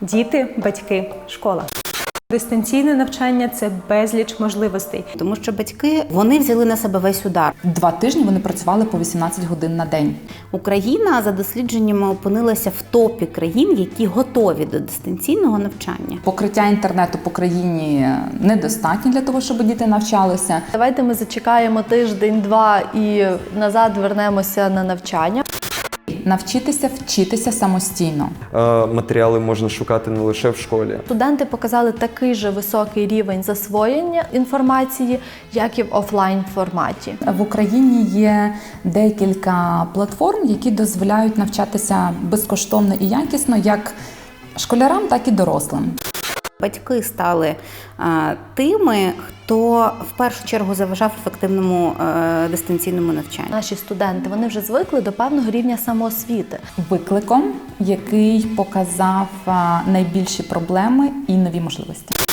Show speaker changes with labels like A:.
A: Діти, батьки, школа. Дистанційне навчання це безліч можливостей.
B: Тому що батьки вони взяли на себе весь удар.
C: Два тижні вони працювали по 18 годин на день.
B: Україна за дослідженнями опинилася в топі країн, які готові до дистанційного навчання.
C: Покриття інтернету по країні недостатньо для того, щоб діти навчалися.
D: Давайте ми зачекаємо тиждень-два і назад вернемося на навчання.
C: Навчитися вчитися самостійно.
E: Е, Матеріали можна шукати не лише в школі.
D: Студенти показали такий же високий рівень засвоєння інформації, як і в офлайн форматі.
C: В Україні є декілька платформ, які дозволяють навчатися безкоштовно і якісно як школярам, так і дорослим.
B: Батьки стали е, тими, хто в першу чергу заважав ефективному е, дистанційному навчанню.
D: Наші студенти вони вже звикли до певного рівня самоосвіти.
C: Викликом, який показав найбільші проблеми і нові можливості.